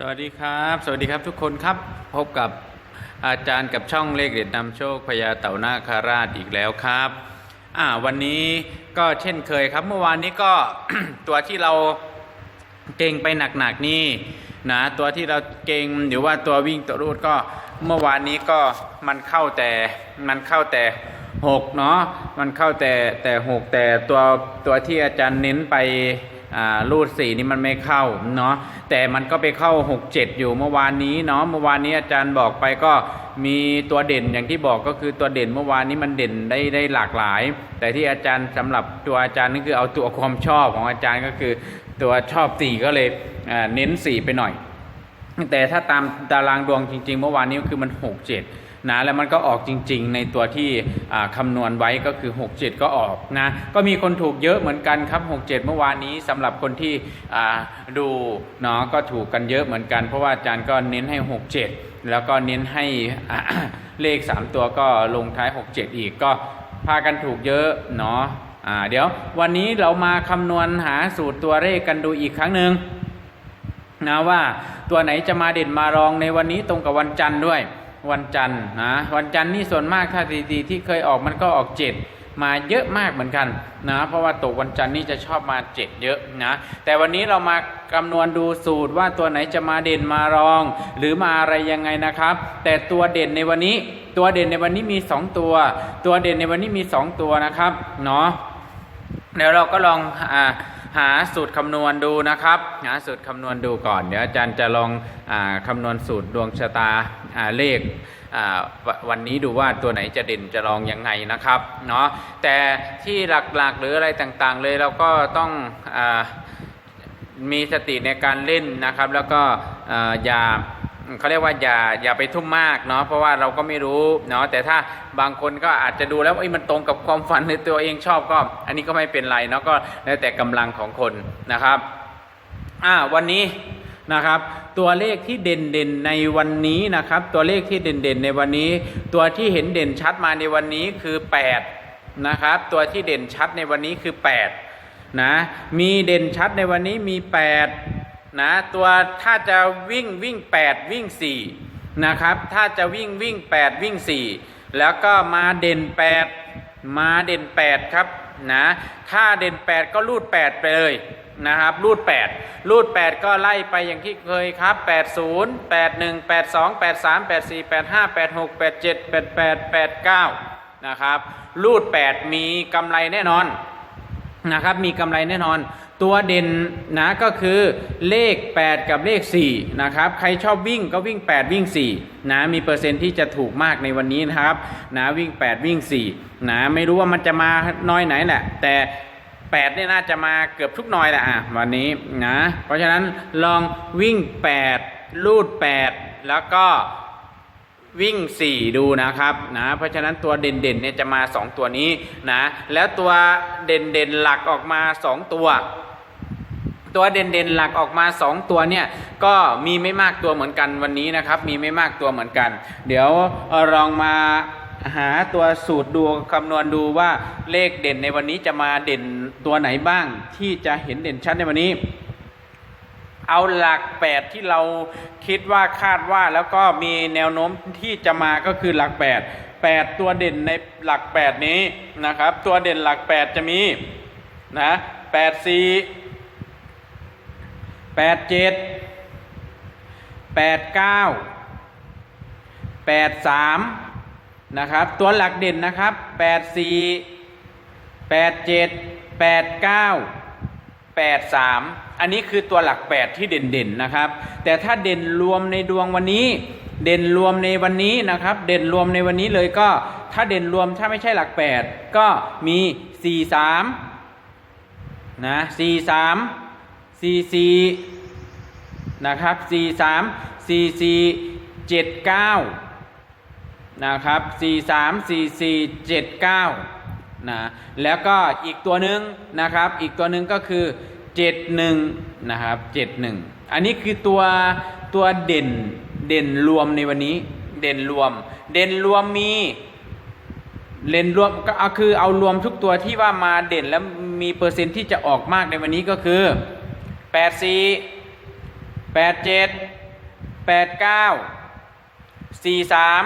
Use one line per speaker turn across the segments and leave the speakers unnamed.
สวัสดีครับ สวัสดีครับทุกคนครับ พบกับอาจารย์กับช่องเลขเด็ดนำโชคพญาเต่านาคาราชอีกแล้วครับอ่าวันนี้ก็เช่นเคยครับ เมื่อวานนี้ก็ ตัวที่เราเก่งไปหนักๆนี่นะตัวที่เราเก่งหรือว่าตัววิ่งตัวรูดก็เมื่อวานนี้ก็มันเข้าแต่มันเข้าแต่หกเนาะมันเข้าแต่แต่หกแต่ตัวตัวที่อาจารย์เน้นไป รูดสี่นี่มันไม่เข้าเนาะแต่มันก็ไปเข้า 6 7 อยู่เมื่อวานนี้เนาะเมื่อวานนี้อาจารย์บอกไปก็มีตัวเด่นอย่างที่บอกก็คือตัวเด่นเมื่อวานนี้มันเด่นได้ได้หลากหลาย แต่ที่อาจารย์สำหรับตัวอาจารย์นั่นคือเอาตัวความชอบของอาจารย์ก็คือตัวชอบสี่ก็เลยเน้นสี่ไปหน่อย แต่ถ้าตามตารางดวงจริง ๆ เมื่อวานนี้คือมัน 6 7 นะแล้วมันก็ออกจริง ๆ ในตัวที่คำนวณไว้ก็คือ 6 7 ก็ออกนะก็มีคนถูกเยอะเหมือนกันครับ 6 7 เมื่อวานนี้สำหรับคนที่ดูเนาะก็ถูกกันเยอะเหมือนกัน เพราะว่าอาจารย์ก็เน้นให้ 6 7 แล้วก็เน้นให้เลข 3 ตัวก็ลงท้าย 6 7 อีกก็พากันถูกเยอะเนาะเดี๋ยววันนี้เรามาคำนวณหาสูตรตัวเลขกันดูอีกครั้งหนึ่งนะว่าตัวไหนจะมาเด่นมารองในวันนี้ตรงกับวันจันทร์ด้วย วันจันทร์นะวันจันทร์นี่ส่วนมากถ้าดีๆที่เคยออกมันก็ออกเจ็ดมาเยอะมากเหมือนกันนะเพราะว่าตกวันจันทร์นี่จะชอบมาเจ็ดเยอะนะแต่วันนี้เรามาคำนวณดูสูตรว่าตัวไหนจะมาเด่นมารอง หรือมาอะไรยังไงนะครับ แต่ตัวเด่นในวันนี้ ตัวเด่นในวันนี้มี 2 ตัว ตัวเด่นในวันนี้มี 2 ตัวนะครับเนาะเดี๋ยวเราก็ลองอ่า หาสูตรคำนวณดูนะครับหาสูตรคำนวณดูก่อนเดี๋ยวอาจารย์จะลองอคำนวณสูตรดวงชะตาเลขวันนี้ดูว่าตัวไหนจะเด่นจะลองยังไงนะครับเนาะแต่ที่หลักๆหรืออะไรต่างๆเลยเราก็ต้องอมีสติในการเล่นนะครับ แล้วก็ออย่า เขาเรียกว่าอย่าอย่าไปทุ่มมากเนาะเพราะว่าเราก็ไม่รู้เนาะแต่ถ้าบางคนก็อาจจะดูแล้วเอ้มันตรงกับความฝันในตัวเองชอบก็ อันนี้ก็ไม่เป็นไรเนาะก็แล้วแต่กำลังของคนนะครับอ่าวันนี้นะครับตัวเลขที่เด่นเด่นๆในวันนี้นะครับ ตัวเลขที่เด่นเด่นๆในวันนี้ ตัวที่เห็นเด่นชัดมาในวันนี้คือ 8 นะครับ ตัวที่เด่นชัดในวันนี้คือ 8 นะ มีเด่นชัดในวันนี้มี 8 นะตัวถ้าจะวิ่งวิ่ง 8 วิ่ง4นะครับถ้าจะวิ่งวิ่ง 8 วิ่ง 4 แล้วก็มาเด่น 8 มาเด่น 8 ครับนะถ้าเด่น 8 ก็รูด 8 ไปเลยนะครับรูด 8 รูด 8 ก็ไล่ไปอย่างที่เคยครับ 80 81 82 83 84 85 86 87 88 89นะครับรูด 8 มีกำไรแน่นอนนะครับมีกำไรแน่นอน ตัวเด่นนะก็คือเลข 8 กับเลข4นะครับใครชอบวิ่งก็วิ่ง 8 วิ่ง4นะมีเปอร์เซ็นต์ที่จะถูกมากในวันนี้นะครับนะวิ่ง 8 วิ่ง4นะไม่รู้ว่ามันจะมาน้อยไหนแหละแต่8เนี่ยน่าจะมาเกือบทุกน้อยแหละอะวันนี้นะเพราะฉะนั้นลองวิ่ง 8 ลูด 8 แล้วก็วิ่ง 4 ดูนะครับนะเพราะฉะนั้นตัวเด่นๆเนี่ยจะมา 2 ตัวนี้นะแล้วตัวเด่นๆหลักออกมา 2 ตัว ตัวเด่นๆหลักออกมา 2 ตัวเนี่ยก็มีไม่มากตัวเหมือนกันวันนี้นะครับ มีไม่มากตัวเหมือนกัน เดี๋ยวลองมาหาตัวสูตรดูคำนวณดูว่าเลขเด่นในวันนี้จะมาเด่นตัวไหนบ้างที่จะเห็นเด่นชัดในวันนี้ เอาหลัก 8 ที่เราคิดว่าคาดว่าแล้วก็มีแนวโน้มที่จะมาก็คือหลัก 8 8 ตัวเด่นในหลัก 8 นี้นะครับ ตัวเด่นหลัก 8 จะมีนะ8 4 8 7 8 9 8 3นะครับ ตัวหลักเด่นนะครับ8 4 8 7 8 9 8 3อันนี้คือตัวหลัก8ที่เด่นๆนะครับ แต่ถ้าเด่นรวมในดวงวันนี้ เด่นรวมในวันนี้นะครับ เด่นรวมในวันนี้เลยก็ ถ้าเด่นรวมถ้าไม่ใช่หลัก8ก็มี4 3นะ4 3 4 4นะครับ4 3 4 4 7 9นะครับ4 3 4 4 7 9นะแล้วก็อีกตัวหนึ่งนะครับอีกตัวหนึ่งก็คือ 71นะครับ71 อันนี้คือตัวตัวเด่นเด่นรวมในวันนี้เด่นรวม เด่นรวมมีเด่นรวมก็คือเอารวมทุกตัวที่ว่ามาเด่นแล้วมีเปอร์เซ็นต์ที่จะออกมากในวันนี้ก็คือ 84 87แปดเก้าสี่สาม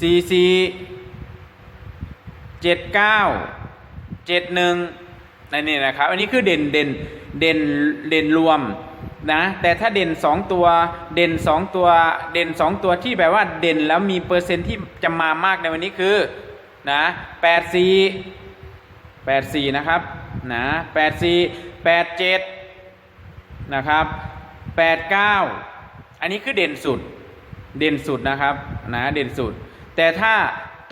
สี่สี่เจ็ดเก้าเจ็ดหนึ่งนั่นนี่นะครับ อันนี้คือเด่นเด่นเด่นเด่นรวมนะแต่ถ้าเด่นสองตัวเด่นสองตัวเด่นสองตัวที่แบบว่าเด่นแล้วมีเปอร์เซ็นต์ที่จะมามากในวันนี้คือนะแปดสี่แปดสี่นะครับ นะแปดสี่แปดเจ็ดนะครับแปดเก้าอันนี้คือเด่นสุดเด่นสุดนะครับนะเด่นสุด แต่ถ้า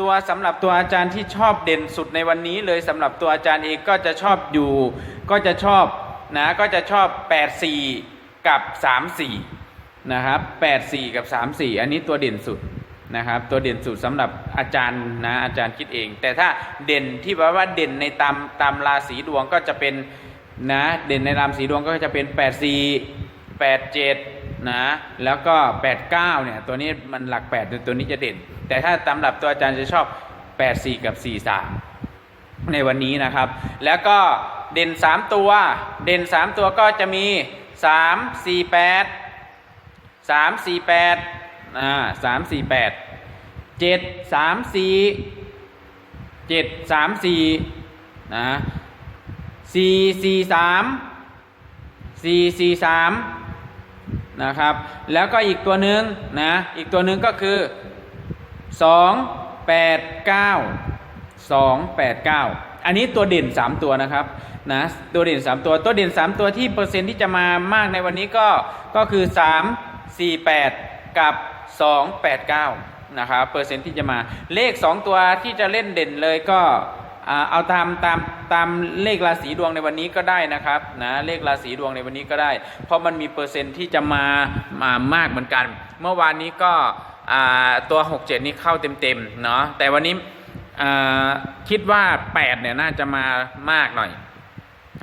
ตัวสำหรับตัวอาจารย์ที่ชอบเด่นสุดในวันนี้เลยสำหรับตัวอาจารย์เองก็จะชอบอยู่ ก็จะชอบนะก็จะชอบ 84 กับ 34 นะครับ 84 กับ 34 อันนี้ตัวเด่นสุด นะครับตัวเด่นสุดสำหรับอาจารย์นะอาจารย์คิดเอง แต่ถ้าเด่นที่แปลว่าเด่นในตามตามราศีดวงก็จะเป็นนะเด่นในราศีดวงก็จะเป็น 84 87นะแล้วก็ 89เนี่ยตัวนี้มันหลัก 8 ตัวนี้จะเด่น แต่ถ้าตามหลับตัวอาจารย์จะชอบ 84 กับ 43 ในวันนี้นะครับ แล้วก็เด่น 3 ตัว เด่น 3 ตัวก็จะมี 3 4 8 3 4 8 อ่าสามสี่แปดเจ็ดสามสี่เจ็ดสามสี่นะสี่สี่สามสี่สี่สามนะครับ แล้วก็อีกตัวหนึ่งนะ อีกตัวหนึ่งก็คือสองแปดเก้าสองแปดเก้าอันนี้ตัวเด่นสามตัวนะครับนะตัวเด่นสามตัวตัวเด่นสามตัวที่เปอร์เซ็นต์ที่จะมามากในวันนี้ก็ก็คือสามสี่แปดกับ 2 8 9นะครับเปอร์เซ็นต์ที่จะมาเลข 2 ตัวที่จะเล่นเด่นเลยก็เอาตามตามตามเลขราศีดวงในวันนี้ก็ได้นะครับนะเลขราศีดวงในวันนี้ก็ได้ เพราะมันมีเปอร์เซ็นต์ที่จะมามามากเหมือนกัน เมื่อวานนี้ก็ตัว 67 นี้เข้าเต็มๆเนาะแต่วันนี้คิดว่า 8 เนี่ยน่าจะมามากหน่อย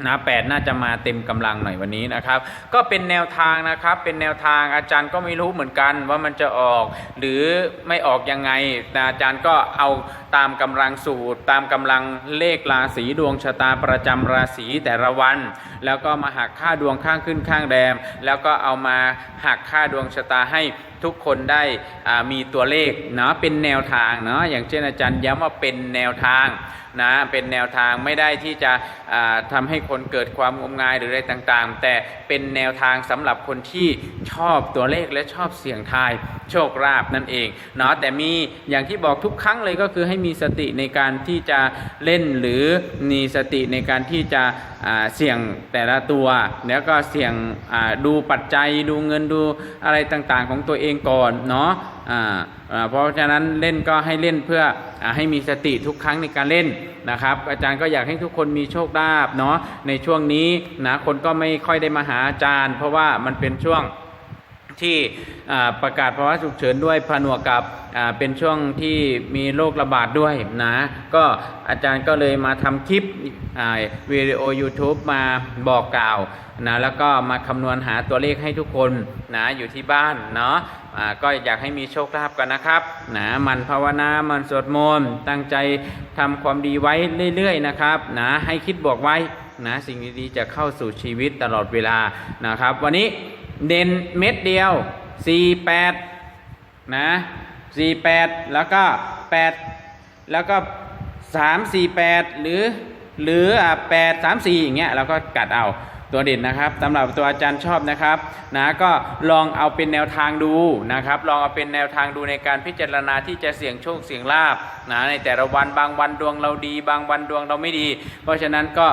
นะแปดน่าจะมาเต็มกำลังหน่อยวันนี้นะครับ ก็เป็นแนวทางนะครับ เป็นแนวทางอาจารย์ก็ไม่รู้เหมือนกันว่ามันจะออกหรือไม่ออกยังไงแต่อาจารย์ก็เอาตามกำลังสูตร ตามกำลังเลขราศีดวงชะตาประจำราศีแต่ละวัน แล้วก็มาหักค่าดวงข้างขึ้นข้างแรมแล้วก็เอามาหักค่าดวงชะตาให้ ทุกคนได้มีตัวเลขเนาะเป็นแนวทางเนาะอย่างเช่นอาจารย์ย้ำว่าเป็นแนวทางนะเป็นแนวทางไม่ได้ที่จะอ่าทำให้คนเกิดความงมงายหรืออะไรต่างๆ แต่เป็นแนวทางสำหรับคนที่ชอบตัวเลขและชอบเสี่ยงทายโชคลาภนั่นเองเนาะแต่มีอย่างที่บอกทุกครั้งเลยก็คือให้มีสติในการที่จะเล่นหรือมีสติในการที่จะเสี่ยงแต่ละตัว แล้วก็เสี่ยงดูปัจจัยดูเงินดูอะไรต่างๆ ของตัวเองก่อนเนาะอ่าเพราะฉะนั้นเล่นก็ให้เล่นเพื่ออให้มีสติทุกครั้งในการเล่นนะครับ อาจารย์ก็อยากให้ทุกคนมีโชคลาภเนาะในช่วงนี้นะคนก็ไม่ค่อยได้มาหาอาจารย์ เพราะว่ามันเป็นช่วงที่ประกาศภาวะฉุกเฉินด้วยผนวกกับเป็นช่วงที่มีโรคระบาดด้วยนะก็อาจารย์ก็เลยมาทำคลิปวิดีโอ YouTube มาบอกกล่าวนะแล้วก็มาคำนวณหาตัวเลขให้ทุกคนนะอยู่ที่บ้านเนาะ ก็อยากให้มีโชคลาภกันนะครับนะมันภาวนา มันสวดมนต์ตั้งใจทำความดีไว้เรื่อยๆนะครับนะให้คิดบวกไว้นะสิ่งดีๆจะเข้าสู่ชีวิตตลอดเวลานะครับ วันนี้เด่นเม็ดเดียว 48นะ48 แล้วก็ 8 แล้วก็ 3 48 หรือหรือ 8 3 4 อย่างเงี้ยเราก็กัดเอา ตัวเด่นนะครับสำหรับตัวอาจารย์ชอบนะครับนะก็ลองเอาเป็นแนวทางดูนะครับ ลองเอาเป็นแนวทางดูในการพิจารณาที่จะเสี่ยงโชคเสี่ยงลาบนะในแต่ละวันบางวันดวงเราดี บางวันดวงเราไม่ดี เพราะฉะนั้นก็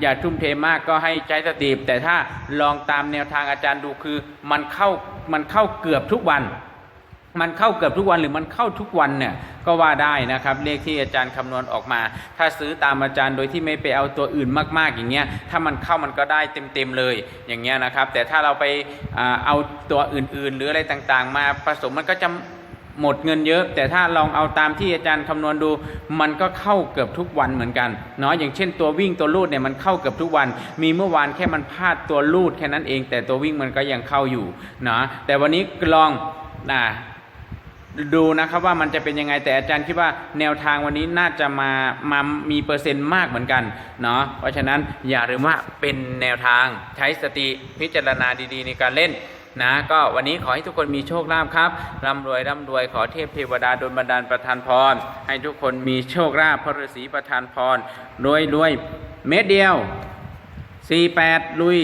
อย่าทุ่มเทมากก็ให้ใจสติแต่ถ้าลองตามแนวทางอาจารย์ดูคือมันเข้ามันเข้าเกือบทุกวัน มันเข้าเกือบทุกวันหรือมันเข้าทุกวันเนี่ย ก็ว่าได้นะครับเลขที่อาจารย์คำนวณออกมา ถ้าซื้อตามอาจารย์โดยที่ไม่ไปเอาตัวอื่นมาก ๆ อย่างเงี้ยถ้ามันเข้ามันก็ได้เต็มๆเลยอย่างเงี้ยนะครับ แต่ถ้าเราไปเอาตัวอื่นๆ หรืออะไรต่างๆ มาผสมมันก็จะหมดเงินเยอะ แต่ถ้าลองเอาตามที่อาจารย์คำนวณดู มันก็เข้าเกือบทุกวันเหมือนกันเนาะอย่างเช่นตัววิ่งตัวลูดเนี่ยมันเข้าเกือบทุกวัน มีเมื่อวานแค่มันพลาดตัวลูดแค่นั้นเอง แต่ตัววิ่งมันก็ยังเข้าอยู่เนาะแต่วันนี้ลองนะ ดูนะครับว่ามันจะเป็นยังไงแต่อาจารย์คิดว่าแนวทางวันนี้น่าจะมามามีเปอร์เซ็นต์มากเหมือนกันเนาะเพราะฉะนั้นอย่าลืมว่าเป็นแนวทางใช้สติพิจารณาดีๆ ในการเล่นนะก็วันนี้ขอให้ทุกคนมีโชคลาภครับร่ำรวยร่ำรวยขอเทพเทวดาดลบันดาลประทานพร ให้ทุกคนมีโชคลาภพระฤาษีประทานพรรวยรวยเม็ดเดียว48ลุย